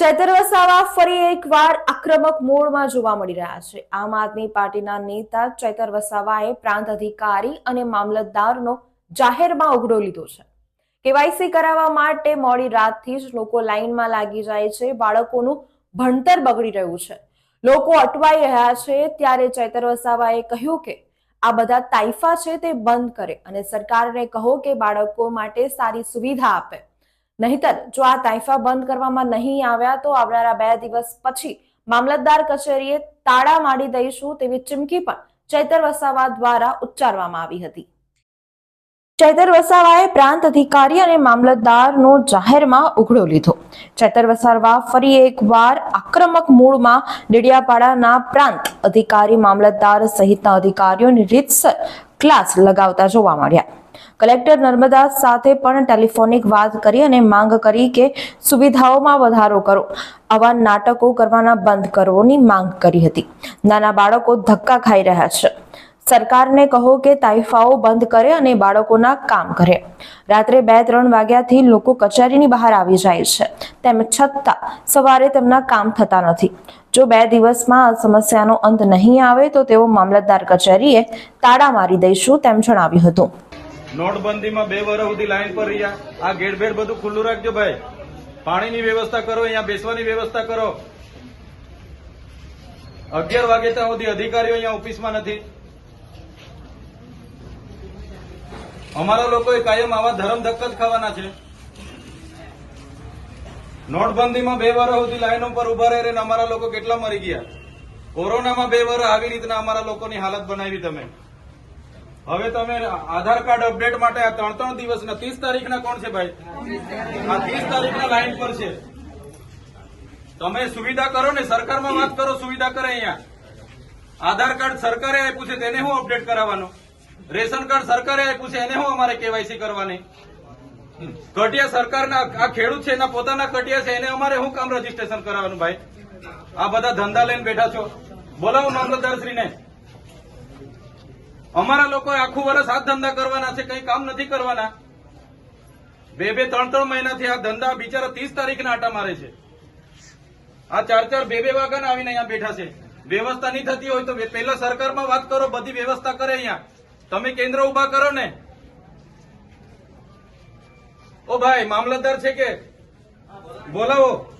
ચૈતર વસાવા ફરી એકવાર આક્રમક મોડમાં જોવા મળી રહ્યા છે. આમ આદમી પાર્ટીના નેતા ચૈતર વસાવાએ પ્રાંત અધિકારી અને મામલતદારનો જાહેરમાં ઉઘડો લીધો છે. કેવાયસી કરાવવા માટે મોડી રાતથી જ લોકો લાઇનમાં લાગી જાય છે. બાળકોનું ભણતર બગડી રહ્યું છે. લોકો અટવાઈ રહ્યા છે. ત્યારે ચૈતર વસાવાએ કહ્યું કે, આ બધા તાઇફા છે, તે બંધ કરે અને સરકારને કહો કે બાળકો માટે સારી સુવિધા આપે. નહીતર જો આ તાઇફા બંધ કરવામાં નહીં આવ્યા તો આવનારા બે દિવસ પછી મામલતદાર કચેરીએ તાળા માડી દઈશું તેવી ચીમકી પણ ચૈતર વસાવા દ્વારા ઉચ્ચારવામાં આવી હતી. ચૈતર વસાવાએ પ્રાંત અધિકારી અને મામલતદારનો જાહેરમાં ઉઘડો લીધો. ચૈતર વસાવા ફરી એકવાર આક્રમક મૂળમાં ડેડિયાપાડાના પ્રાંત અધિકારી, મામલતદાર સહિતના અધિકારીઓની રીતસર ક્લાસ લગાવતા જોવા મળ્યા. કલેક્ટર નર્મદા સાથે પણ ટેલિફોનિક વાત કરી અને માંગ કરી કે સુવિધાઓમાં વધારો કરો. આવા નાટકો કરવાના બંધ કરવાની માંગ કરી હતી. નાના બાળકો ધક્કા ખાઈ રહ્યા છે. સરકારને કહો કે તાઇફાઓ બંધ કરે અને બાળકોના કામ કરે. રાત્રે બે ત્રણ વાગ્યાથી લોકો કચેરીની બહાર આવી જાય છે. તેમ છતાં સવારે તેમના કામ થતા નથી. જો બે દિવસમાં સમસ્યાનો અંત નહીં આવે તો તેઓ મામલતદાર કચેરીએ તાળા મારી દઈશું તેમ જણાવ્યું હતું. નોટબંધીમાં બે વર્ષ સુધી લાઈન પર રહ્યા. આ ગેટ બધું ખુલ્લું રાખજો ભાઈ. પાણીની વ્યવસ્થા કરો, અહીંયા બેસવાની વ્યવસ્થા કરો. અગિયાર વાગે ત્યાં સુધી અધિકારીઓ અહીંયા ઓફિસમાં નથી. અમારા લોકોએ કાયમ આવા ધરમ ધક્કા જ ખાવાના છે. નોટબંધીમાં બે વર્ષ સુધી લાઈનો પર ઊભા રહે રહીને અમારા લોકો કેટલા મરી ગયા? કોરોનામાં બે વર્ષ આવી રીતના અમારા લોકોની હાલત બનાવી તમે. હવે તમે આધાર કાર્ડ અપડેટ માટે આ ત્રણ ત્રણ દિવસના ત્રીસ તારીખના કોણ છે ભાઈ? આ ત્રીસ તારીખના લાઈન પર છે. તમે સુવિધા કરો ને, સરકારમાં વાત કરો, સુવિધા કરે અહીંયા. આધાર કાર્ડ સરકારે આપ્યું છે, તેને હું અપડેટ કરાવવાનું? રેશન કાર્ડ સરકારે આપ્યું છે, એને હું અમારે કેવાયસી કરવાની? કટિયા સરકારના આ ખેડૂત છે, એના પોતાના કટિયા છે, એને અમારે શું કામ રજીસ્ટ્રેશન કરાવવાનું, ભાઈ? આ બધા ધંધા લઈને બેઠા છો. બોલાવો મામલતદારશ્રીને અમારા લોકોએ આખું વર્ષ હાથ ધંધા કરવાના છે, કઈ કામ નથી કરવાના. બે બે, ત્રણ ત્રણ મહિનાથી આ ધંધા બિચારા ત્રીસ તારીખના આટા મારે છે. આ ચાર ચાર બે બે વાગ્યાના આવીને અહીંયા બેઠા છે. વ્યવસ્થા નહીં થતી હોય તો પહેલા સરકારમાં વાત કરો, બધી વ્યવસ્થા કરે અહીંયા. તમે કેન્દ્ર ઊભા કરો ને. ઓ ભાઈ, મામલતદાર છે કે? બોલાવો.